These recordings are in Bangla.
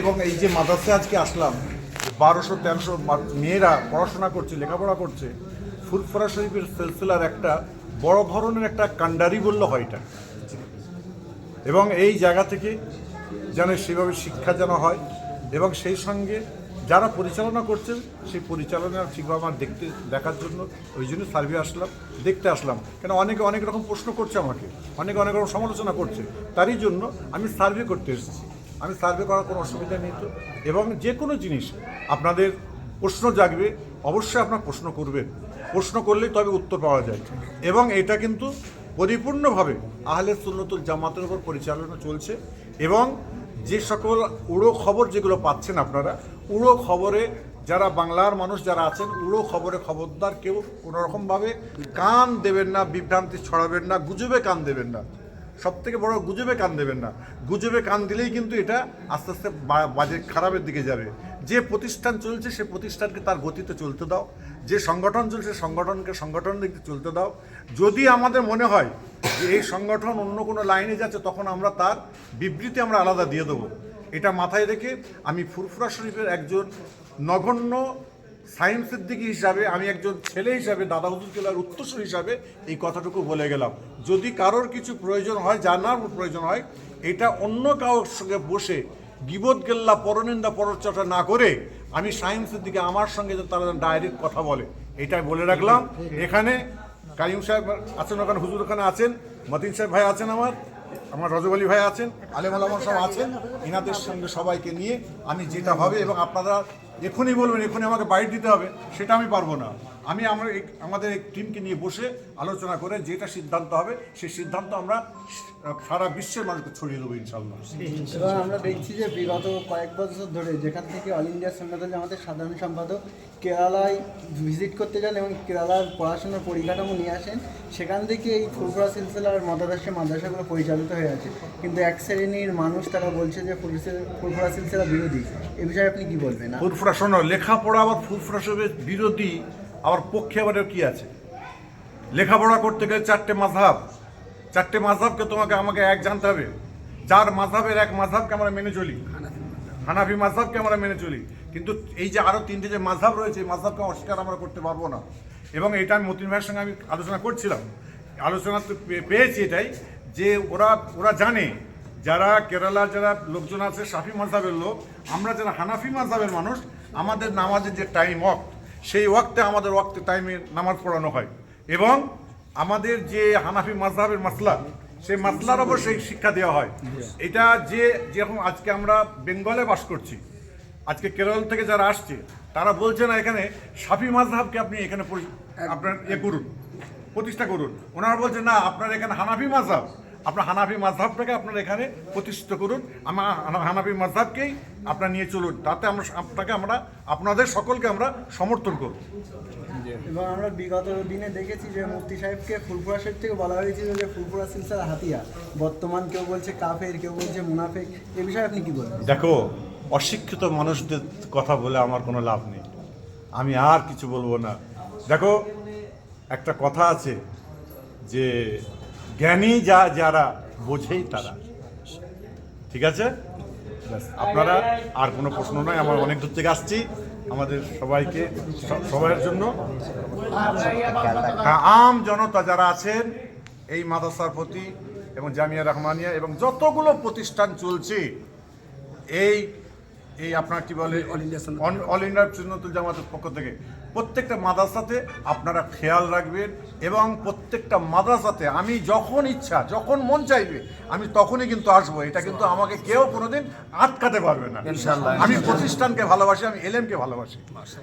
এবং এই যে মাদ্রাসে আজকে আসলাম বারোশো, তেরোশো মেয়েরা পড়াশোনা করছে, লেখাপড়া করছে, ফুরফুরা শরীফের সিলসিলার একটা বড় ধরনের একটা কান্ডারি বললে হয় এটা। এবং এই জায়গা থেকে যেন সেভাবে শিক্ষা যেন হয় এবং সেই সঙ্গে যারা পরিচালনা করছেন, সেই পরিচালনা ঠিকভাবে আমার দেখতে, দেখার জন্য ওই জন্য সার্ভে আসলাম, দেখতে আসলাম। কেন অনেকে অনেক রকম প্রশ্ন করছে আমাকে, অনেকে অনেক রকম সমালোচনা করছে, তারই জন্য আমি সার্ভে করতে এসেছি। আমি সার্ভে করার কোনো অসুবিধা নেই তো। এবং যে কোনো জিনিস আপনাদের প্রশ্ন জাগবে, অবশ্যই আপনার প্রশ্ন করবেন। প্রশ্ন করলেই তবে উত্তর পাওয়া যায়। এবং এটা কিন্তু পরিপূর্ণভাবে আহলে সুন্নতুল জামাতের উপর পরিচালনা চলছে। এবং যে সকল উড়ো খবর যেগুলো পাচ্ছেন আপনারা, উড়ো খবরে যারা বাংলার মানুষ যারা আছেন, উড়ো খবরে খবরদার কেউ কোনোরকমভাবে কান দেবেন না, বিভ্রান্তি ছড়াবেন না, গুজবে কান দেবেন না। সব থেকে বড় গুজবে কান দেবেন না। গুজবে কান দিলেই কিন্তু এটা আস্তে আস্তে বাজে, খারাপের দিকে যাবে। যে প্রতিষ্ঠান চলছে, সে প্রতিষ্ঠানকে তার গতিতে চলতে দাও। যে সংগঠন চলছে সংগঠনকে সংগঠন দিকে চলতে দাও। যদি আমাদের মনে হয় যে এই সংগঠন অন্য কোনো লাইনে যাচ্ছে, তখন আমরা তার বিবৃতি আমরা আলাদা দিয়ে দেবো। এটা মাথায় রেখে আমি ফুরফুরা শরীফের একজন নগণ্য সায়েন্সের দিকে হিসাবে আমি একজন ছেলে হিসাবে, দাদা হুজুর কেলার উত্তরসূর হিসাবে এই কথাটুকু বলে গেলাম। যদি কারোর কিছু প্রয়োজন হয়, জানার প্রয়োজন হয়, এটা অন্য কারোর সঙ্গে বসে গিবত গেল্লা পরনিন্দা পরচর্চা না করে আমি সায়েন্সের দিকে আমার সঙ্গে তারা ডাইরেক্ট কথা বলে, এটাই বলে রাখলাম। এখানে কাইম সাহেব আছেন ওখানে, হুজুর ওখানে আছেন, মতিন সাহেব ভাই আছেন আমার। আমার রজব আলী ভাই আছেন, আলেম আলম সব আছেন এনাদের সঙ্গে সবাইকে নিয়ে আমি যেটা ভাবে এবং আপনারা এখনই বলবেন, এখনই আমাকে বাইট দিতে হবে, সেটা আমি পারব না। আমি আমরা আমাদের এই টিমকে নিয়ে বসে আলোচনা করে যেটা সিদ্ধান্ত হবে সেই সিদ্ধান্ত আমরা সারা বিশ্বের মানুষকে ছড়িয়ে দেবো ইনশাল্লাহ এবং আমরা দেখছি যে বিগত কয়েক বছর ধরে যেখান থেকে অল ইন্ডিয়া সন্ন্যত আমাদের সাধারণ সম্পাদক কেরালায় ভিজিট করতে যান এবং কেরালার পড়াশোনার পরিকাঠামো নিয়ে আসেন সেখান থেকে এই ফুরফুরা সিলসিলার মতাদর্শে মাদ্রাসাগুলো পরিচালিত হয়ে আছে। কিন্তু এক শ্রেণির মানুষ তারা বলছে যে ফুরফুরা সিলসিলা বিরোধী। এ বিষয়ে আপনি কি বলবেন? আর ফুরফুরা শোনো লেখাপড়া আবার সবের বিরোধী। আবার পক্ষে আবার কি আছে? লেখাপড়া করতে গেলে চারটে মাঝহাব। চারটে মাঝহাবকে তোমাকে, আমাকে এক জানতে হবে। চার মাঝহাবের এক মাঝহাবকে আমরা মেনে চলি। হানাফি মাঝহাবকে আমরা মেনে চলি। কিন্তু এই যে আরও তিনটে যে মাঝহাব রয়েছে, এই মাঝহাবকে অস্বীকার আমরা করতে পারব না। এবং এটা আমি মতিন ভাইয়ের সঙ্গে আমি আলোচনা করছিলাম। আলোচনা তো পেয়েছি এটাই যে ওরা ওরা জানে যারা কেরালার যারা লোকজন আছে, সাফি মাঝহাবের লোক, আমরা যারা হানাফি মাঝহাবের মানুষ, আমাদের নামাজের যে টাইম ওয়াক্ত সেই ওয়াক্তে, আমাদের ওয়াক্তে টাইমে নামাজ পড়ানো হয়। এবং আমাদের যে হানাফি মাঝহাবের মাসলা, সেই মাসলার ওপর সেই শিক্ষা দেওয়া হয়। এটা যে, যেরকম আজকে আমরা বেঙ্গলে বাস করছি, আজকে কেরল থেকে যারা আসছে, তারা বলছে না এখানে সাফি মাঝহাবকে আপনি এখানে আপনার ইয়ে করুন, প্রতিষ্ঠা করুন। ওনারা বলছেন না, আপনার এখানে হানাফি মাঝহাব আপনার হানাফি মাঝহাবটাকে আপনার এখানে প্রতিষ্ঠিত করুন। আমার হানা- হানাফি মাঝহাবকেই আপনার নিয়ে চলুন। তাতে আমরা আপনাকে আমরা আপনাদের সকলকে আমরা সমর্থন করব। এবং আমরা বিগত দিনে দেখেছি যে মুফতি সাহেবকে ফুলপুরা সাহেব থেকে বলা হয়েছিল যে ফুলপুরা সিলসিলা হাতিয়া বর্তমান কেউ বলছে কাফের কেউ বলছে মুনাফেক। এ বিষয়ে আপনি কি বলেন দেখো অশিক্ষিত মানুষদের কথা বলে আমার কোনো লাভ নেই। আমি আর কিছু বলব না। দেখো একটা কথা আছে যে জ্ঞানী যা যারা বোঝেই তারা। ঠিক আছে? আপনারা আর কোনো প্রশ্ন নয় আমার অনেক দূর থেকে আসছি। আমাদের সবাইকে স- সবার জন্য। হ্যাঁ, আম জনতা যারা আছেন এই মাদ্রাসার প্রতি এবং জামিয়া রহমানিয়া এবং যতগুলো প্রতিষ্ঠান চলছে এই এই আপনার কি বলে অল ইন্ডিয়া সুন্নতুল জামাতের পক্ষ থেকে প্রত্যেকটা মাদ্রাসাতে আপনারা খেয়াল রাখবেন এবং প্রত্যেকটা মাদ্রাসাতে আমি যখন ইচ্ছা যখন মন চাইবে আমি তখনই কিন্তু আসব। এটা কিন্তু আমাকে কেউ কোনোদিন আটকাতে পারবে না। আমি প্রতিষ্ঠানকে ভালোবাসি আমি এলএমকে ভালোবাসি।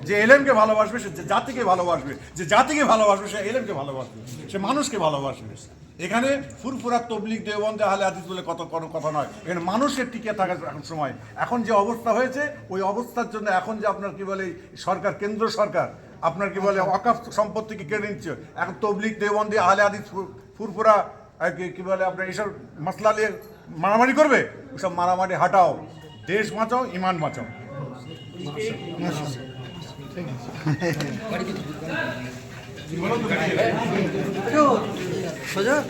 যে এলএমকে ভালোবাসবে সে জাতিকে ভালোবাসবে যে জাতিকে ভালোবাসবে সে এলএমকে ভালোবাসবে সে মানুষকে ভালোবাসবে। এখানে ফুরফুরা তবলিক দেওবন্দে আহলে হাদিস বলে কত কোনো কথা নয়। এখানে মানুষের টিকে থাকার এখন সময়। এখন যে অবস্থা হয়েছে ওই অবস্থার জন্য এখন যে আপনার কি বলে সরকার কেন্দ্র সরকার আপনার কি বলে অকাফ সম্পত্তিকে কেড়ে নিচ্ছে? এখন তবলিক দেওবন্দি আহলে হাদিস ফু- ফুরফুরা আর কি কি বলে আপনার এইসব মশলা নিয়ে মারামারি করবে? ওসব মারামারি হাটাও। দেশ বাঁচাও ইমান বাঁচাও। 今日、そじゃ